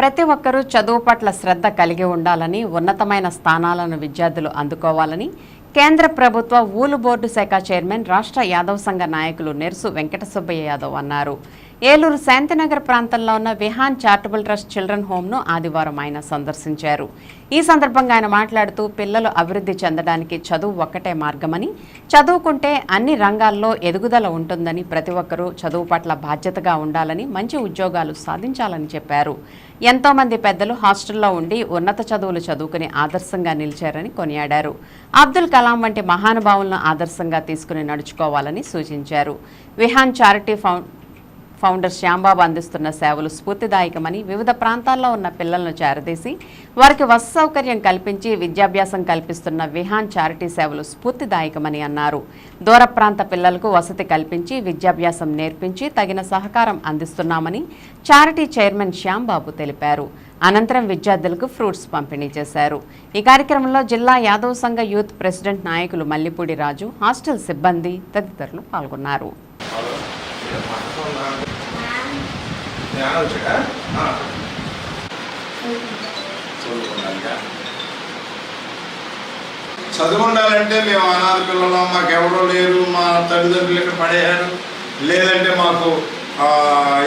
ప్రతి ఒక్కరూ చదువు పట్ల శ్రద్ధ కలిగి ఉండాలని ఉన్నతమైన స్థానాలను విద్యార్థులు అందుకోవాలని కేంద్ర ప్రభుత్వ ఊలు బోర్డు శాఖ చైర్మన్ రాష్ట్ర యాదవ్ సంఘ నాయకులు నెర్సు వెంకట సుబ్బయ్య యాదవ్ అన్నారు. ఏలూరు శాంతినగర్ ప్రాంతంలో ఉన్న విహాన్ చారిటబుల్ ట్రస్ట్ చిల్డ్రన్ హోమ్ను ఆదివారం ఆయన సందర్శించారు. ఈ సందర్భంగా ఆయన మాట్లాడుతూ పిల్లలు అభివృద్ధి చెందడానికి చదువు ఒక్కటే మార్గమని చదువుకుంటే అన్ని రంగాల్లో ఎదుగుదల ఉంటుందని ప్రతి ఒక్కరూ చదువు పట్ల బాధ్యతగా ఉండాలని మంచి ఉద్యోగాలు సాధించాలని చెప్పారు. ఎంతోమంది పెద్దలు హాస్టల్లో ఉండి ఉన్నత చదువులు చదువుకుని ఆదర్శంగా నిలిచారని కొనియాడారు. అబ్దుల్ కలాం వంటి మహానుభావులను ఆదర్శంగా తీసుకుని నడుచుకోవాలని సూచించారు. Vihaan charity found founder Shyambabu అందిస్తున్న సేవలు స్ఫూర్తిదాయకమని వివిధ ప్రాంతాల్లో ఉన్న పిల్లలను చేరదీసి వారికి వసతి సౌకర్యం కల్పించి విద్యాభ్యాసం కల్పిస్తున్న విహాన్ చారిటీ సేవలు స్ఫూర్తిదాయకమని అన్నారు. దూర ప్రాంత పిల్లలకు వసతి కల్పించి విద్యాభ్యాసం నేర్పించి తగిన సహకారం అందిస్తున్నామని చారిటీ చైర్మన్ శ్యాంబాబు తెలిపారు. అనంతరం విద్యార్థులకు ఫ్రూట్స్ పంపిణీ చేశారు. ఈ కార్యక్రమంలో జిల్లా యాదవ్ సంఘ యూత్ ప్రెసిడెంట్ నాయకులు మల్లిపూడి రాజు హాస్టల్ సిబ్బంది తదితరులు పాల్గొన్నారు. జ్ఞానం వచ్చాడా చదువు ఉండాలంటే మేము అనాథ పిల్లలు మాకు లేరు మా తల్లిదండ్రులు ఇక్కడ పడేయారు లేదంటే మాకు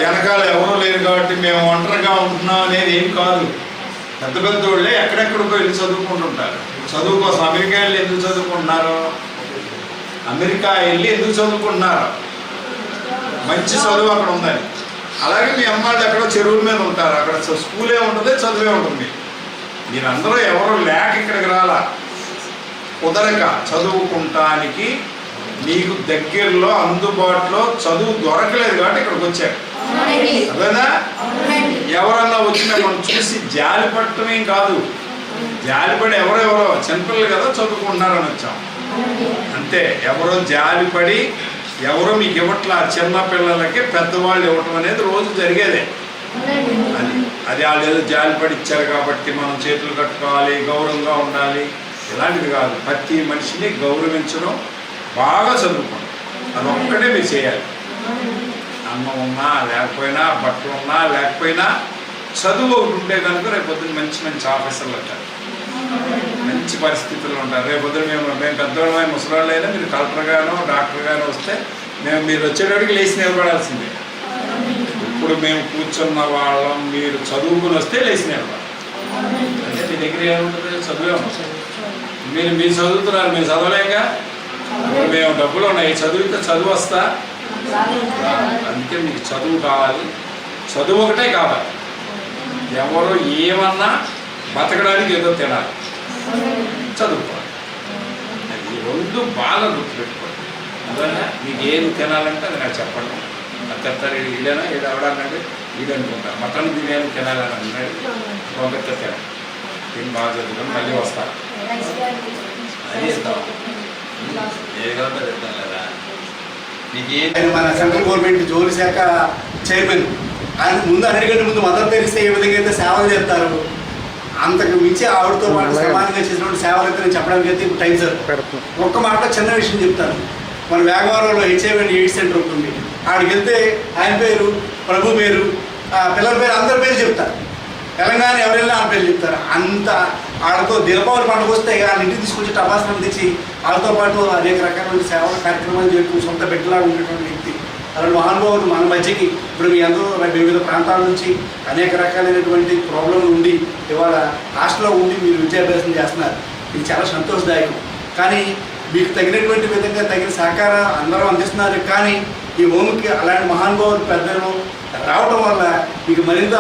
వెనకాల ఎవరో లేరు కాబట్టి మేము ఒంటరిగా ఉంటున్నాం అనేది ఏం కాదు. పెద్ద పెద్ద వాళ్ళే ఎక్కడెక్కడికో వెళ్ళి చదువుకుంటుంటారు. చదువు కోసం అమెరికా వెళ్ళి ఎందుకు చదువుకుంటున్నారు? అమెరికా వెళ్ళి ఎందుకు చదువుకుంటున్నారు? మంచి చదువు అక్కడ ఉందని. అలాగే మీ అమ్మాయిలు ఎక్కడో చెరువుల మీద ఉంటారు. అక్కడ స్కూలే ఉంటుంది చదువే ఉంటుంది. మీరందరూ ఎవరు లేక ఇక్కడికి రాలా. కుదరక చదువుకుంటానికి మీకు దగ్గరలో అందుబాటులో చదువు దొరకలేదు కాబట్టి ఇక్కడికి వచ్చారు. అదేనా ఎవరన్నా వచ్చినా మనం చూసి జాలి పడటమేం కాదు. జాలిపడి ఎవరెవరో చిన్నపిల్లలు కదా చదువుకుంటున్నారని వచ్చాం. అంతే. ఎవరో జాలిపడి ఎవరో మీకు ఇవ్వట్లా చిన్న పిల్లలకి పెద్దవాళ్ళు ఇవ్వటం అనేది రోజు జరిగేదే. అది అది వాళ్ళు ఏదో జాలి ఇచ్చారు కాబట్టి మనం చేతులు కట్టుకోవాలి గౌరవంగా ఉండాలి. ఇలాంటిది కాదు. ప్రతి మనిషిని గౌరవించడం బాగా చదువుకోండి. అది ఒక్కటే మీరు చేయాలి. అన్నం ఉన్నా లేకపోయినా బట్టలు ఉన్నా లేకపోయినా చదువు ఒకటి ఉంటే కనుక రేపు పొద్దున్న మంచి మంచి ఆఫీసర్లు ఉంటారు మంచి పరిస్థితుల్లో ఉంటారు. రేపు పొద్దున మేము మేము పెద్దవాళ్ళమే ముసలాళ్ళు అయినా మీరు కలెక్టర్ గానో డాక్టర్ గానో వస్తే మేము మీరు వచ్చేటప్పటికి లేచి నిలబడాల్సిందే. ఇప్పుడు మేము కూర్చున్న వాళ్ళం మీరు చదువుకుని వస్తే లేచి నిలబడాలి. అంటే మీ దగ్గర ఏముంటుంది చదువే మీరు మీరు చదువుతున్నారు మీరు చదవలేక ఇప్పుడు మేము డబ్బులు ఉన్నాయి. చదివితే చదువు వస్తా? అందుకే మీకు చదువు కావాలి. చదువు ఒకటే కావాలి. ఎవరు ఏమన్నా బతకడానికి ఏదో తినాలి. చదువుకోవాలి. ఈ రెండు బాగా గుర్తుపెట్టుకోండి. అందువల్ల మీకు ఏది తినాలంటే అది నాకు చెప్పండి. ఇదేనా? ఇది అవడానంటే ఇది అనుకుంటారు. మటన్ బిర్యానీ తినాలని అన్నాడు. ఒక తినాలి. దీన్ని బాగా చదువుకొని మళ్ళీ ఏ ఏం ఆయన మన సెంట్రల్ గవర్నమెంట్ జోలి శాఖ చైర్మన్. ఆయన ముందు అన్నిటికంటే ముందు మదర్ తెరిస్తే ఏ విధంగా అయితే సేవలు చేస్తారు? అంతకు మించి ఆవిడతో పాటు సమానంగా చేసినటువంటి సేవలు అయితే నేను చెప్పడానికి అయితే ఇప్పుడు టైం సార్ ఒక్క మాటలో చిన్న విషయం చెప్తాను. మన వేగవరంలో హెచ్ఐవి అండ్ ఎయిడ్స్ సెంటర్ ఉంటుంది. ఆడికి వెళ్తే ఆయన పేరు ప్రభు పేరు ఆ పిల్లల పేరు అందరి పేరు చెప్తారు. తెలంగాణ ఎవరైనా ఆ పేరు చెప్తారు. అంత వాళ్ళతో దీపావళి పండుగ వస్తే వాళ్ళ ఇంటికి తీసుకొచ్చి టపాసులు తెచ్చి వాళ్ళతో పాటు అనేక రకాలైన సేవల కార్యక్రమాలు చేస్తూ సొంత బిడ్డలాగా ఉండేటువంటి వ్యక్తి. అలాంటి మహానుభావులు మన మధ్యకి ఇప్పుడు మీ అందరూ వివిధ ప్రాంతాల నుంచి అనేక రకాలైనటువంటి ప్రాబ్లంలు ఉండి ఇవాళ హాస్టల్లో ఉండి మీరు విద్యాభ్యాసం చేస్తున్నారు. ఇది చాలా సంతోషదాయకం. కానీ మీకు తగినటువంటి విధంగా తగిన సహకారం అందరూ అందిస్తున్నారు. కానీ ఈ భూమికి అలాంటి మహానుభావులు పెద్దలు రావడం వల్ల మీకు మరింత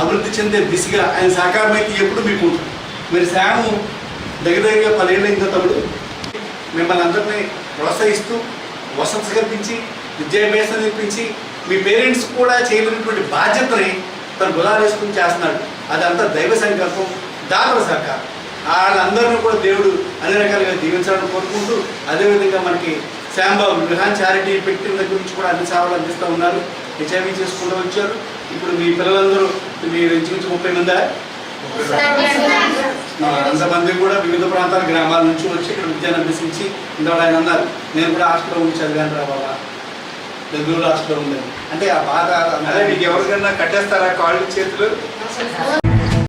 అభివృద్ధి చెందే దిశగా ఆయన సహకారం అయితే ఎప్పుడు మీకు ఉంటుంది. మరి శాము దగ్గర దగ్గర పదేళ్ళ ఇంకా తమ్ముడు? మిమ్మల్ని అందరినీ ప్రోత్సహిస్తూ వసతి కల్పించి విద్యాభ్యాసం నేర్పించి మీ పేరెంట్స్ కూడా చేయలేనటువంటి బాధ్యతని తను గులాలేసుకుని చేస్తున్నాడు. అదంతా దైవ సంకల్పం దాతల సహకారం. వాళ్ళందరినీ కూడా దేవుడు అన్ని రకాలుగా దీవించాలని కోరుకుంటూ అదేవిధంగా మనకి శాంబాబు విహాన్ చారిటీ పెట్టిన దగ్గర నుంచి కూడా అన్ని సేవలు అందిస్తూ ఉన్నారు. హెచ్ఐవి చేసుకుంటూ వచ్చారు. ఇప్పుడు మీ పిల్లలందరూ మీరు ఇంచుమించు ముప్పై మందా? అంతమంది కూడా వివిధ ప్రాంతాల గ్రామాల నుంచి వచ్చి ఇక్కడ విద్యను అభ్యసించి ఇంతవాడు ఆయన అన్నారు నేను కూడా హాస్టల్లో ఉండి చదివాను రా బాబా. బెంగళూరు హాస్టల్లో ఉండేది అంటే ఆ బాధ మీకు ఎవరికైనా కట్టేస్తారా కాళ్ళు చేతులు?